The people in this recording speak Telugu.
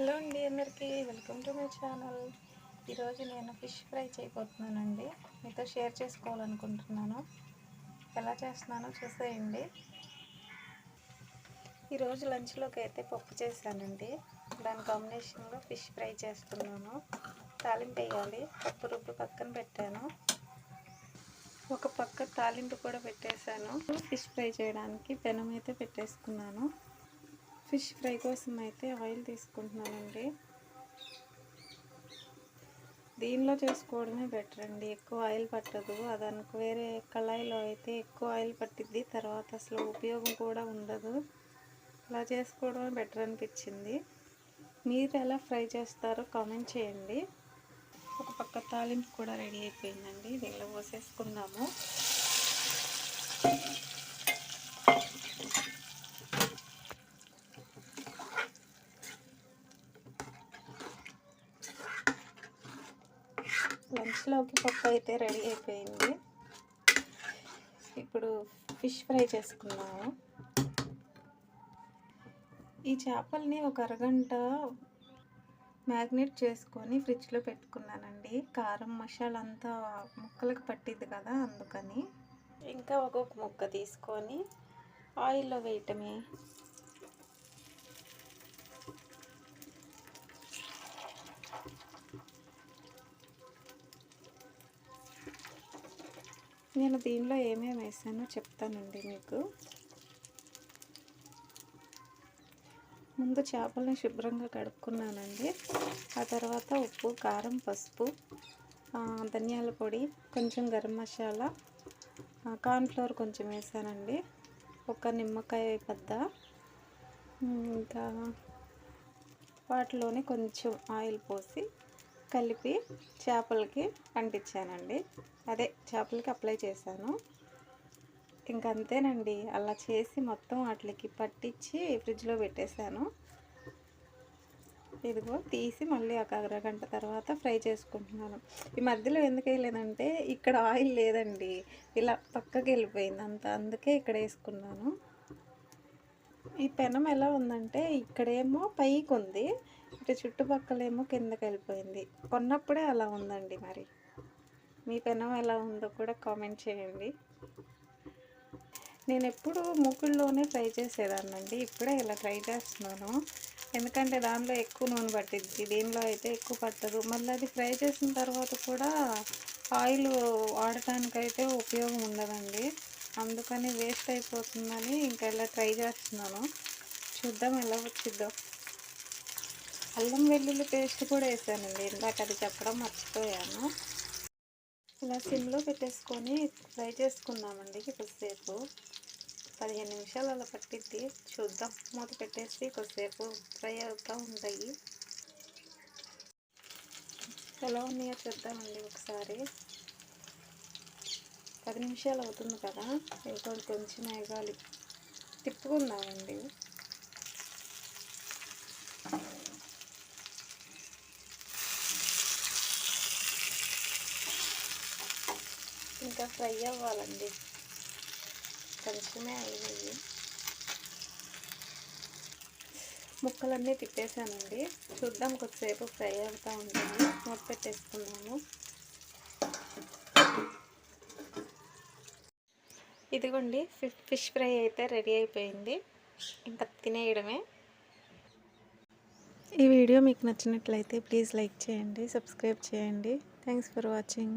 హలో అండి అందరికీ వెల్కమ్ టు మై ఛానల్. ఈరోజు నేను ఫిష్ ఫ్రై చేయబోతున్నానండి. మీతో షేర్ చేసుకోవాలనుకుంటున్నాను. ఎలా చేస్తున్నానో చూసేయండి. ఈరోజు లంచ్లోకి అయితే పప్పు చేశానండి. దాని కాంబినేషన్లో ఫిష్ ఫ్రై చేస్తున్నాను. తాలింపు వేయాలి. పప్పు రుబ్బు పక్కన పెట్టాను. ఒక పక్క తాలింపు కూడా పెట్టేశాను. ఫిష్ ఫ్రై చేయడానికి పెనం అయితే పెట్టేసుకున్నాను. ఫిష్ ఫ్రై కోసం అయితే ఆయిల్ తీసుకుంటున్నానండి దీనిలో చేసుకోవడమే బెటర్ అండి. ఎక్కువ ఆయిల్ పట్టదు. అదనుకు వేరే కళాయిలో అయితే ఎక్కువ ఆయిల్ పట్టిద్ది. తర్వాత అసలు ఉపయోగం కూడా ఉండదు. ఇలా చేసుకోవడమే బెటర్ అనిపించింది. మీరు ఎలా ఫ్రై చేస్తారో కామెంట్ చేయండి. ఒక పక్క తాలింపు కూడా రెడీ అయిపోయిందండి. దీనిలో పోసేసుకుందాము. లంచ్లోకి పప్పు అయితే రెడీ అయిపోయింది. ఇప్పుడు ఫిష్ ఫ్రై చేసుకున్నాము ఈ చేపల్ని ఒక అరగంట మ్యాగ్నేట్ చేసుకొని ఫ్రిడ్జ్లో పెట్టుకున్నానండి. కారం మసాలా అంతా ముక్కలకు పట్టిద్ది కదా అందుకని. ఇంకా ఒక్కొక్క ముక్క తీసుకొని ఆయిల్లో వేయటమే. నేను దీనిలో ఏమేమి వేసానో చెప్తానండి మీకు. ముందు చేపలను శుభ్రంగా కడుక్కున్నానండి. ఆ తర్వాత ఉప్పు కారం పసుపు ధనియాల పొడి కొంచెం గరం మసాలా కార్న్ఫ్లవర్ కొంచెం వేసానండి. ఒక నిమ్మకాయ పెద్ద ఇంకా వాటిలోనే కొంచెం ఆయిల్ పోసి కలిపి చేపలకి అంటించానండి. అదే చేపలకి అప్లై చేశాను. ఇంకంతేనండి అలా చేసి మొత్తం వాటికి పట్టించి ఫ్రిడ్జ్లో పెట్టేశాను. ఇదిగో తీసి మళ్ళీ ఒక అరగంట తర్వాత ఫ్రై చేసుకుంటున్నాను. ఈ మధ్యలో ఎందుకు వేయలేదంటే ఇక్కడ ఆయిల్ లేదండి. ఇలా పక్కకి వెళ్ళిపోయింది అంత. అందుకే ఇక్కడ వేసుకున్నాను. ఈ పెనం ఎలా ఉందంటే ఇక్కడేమో పైకి ఉంది ఇటు చుట్టుపక్కలేమో కిందకి వెళ్ళిపోయింది. కొన్నప్పుడే అలా ఉందండి మరి. మీ పెనం ఎలా ఉందో కూడా కామెంట్ చేయండి. నేను ఎప్పుడు మూకుల్లోనే ఫ్రై చేసేదాన్నండి. ఇప్పుడే ఇలా ట్రై చేస్తున్నాను. ఎందుకంటే దానిలో ఎక్కువ నూనె పట్టిద్ది. దీనిలో అయితే ఎక్కువ పట్టదు. మళ్ళీ అది ఫ్రై చేసిన తర్వాత కూడా ఆయిల్ వాడటానికైతే ఉపయోగం ఉండదండి. అందుకని వేస్ట్ అయిపోతుందని ఇంకా ఇలా ట్రై చేస్తున్నాను. చూద్దాం ఎలా వచ్చిద్దో అల్లం వెల్లుల్లి పేస్ట్ కూడా వేసానండి ఇందాక అది చెప్పడం మర్చిపోయాను. ఇలా సిమ్లో పెట్టేసుకొని ఫ్రై చేసుకుందామండి కొద్దిసేపు. పదిహేను నిమిషాలు అలా పట్టిద్ది. చూద్దాం మూత పెట్టేసి కొద్దిసేపు ఫ్రై అవుతూ ఉంటాయి. ఎలా ఉన్నాయో చూద్దామండి ఒకసారి. పది నిమిషాలు అవుతుంది కదా? ఇంకోటి కొంచెం వేగాలి. తిప్పుకుందామండి. ఇంకా ఫ్రై అవ్వాలండి. కొంచెమే అయినాయి. ముక్కలన్నీ తిప్పేసానండి చూద్దాం కొద్దిసేపు ఫ్రై అవుతూ ఉంటుంది. మూత పెట్టేసుకున్నాము ఇదిగోండి ఫిష్ ఫ్రై అయితే రెడీ అయిపోయింది. ఇంకా తినేయడమే. ఈ వీడియో మీకు నచ్చినట్లయితే ప్లీజ్ లైక్ చేయండి సబ్స్క్రైబ్ చేయండి. Thanks for watching.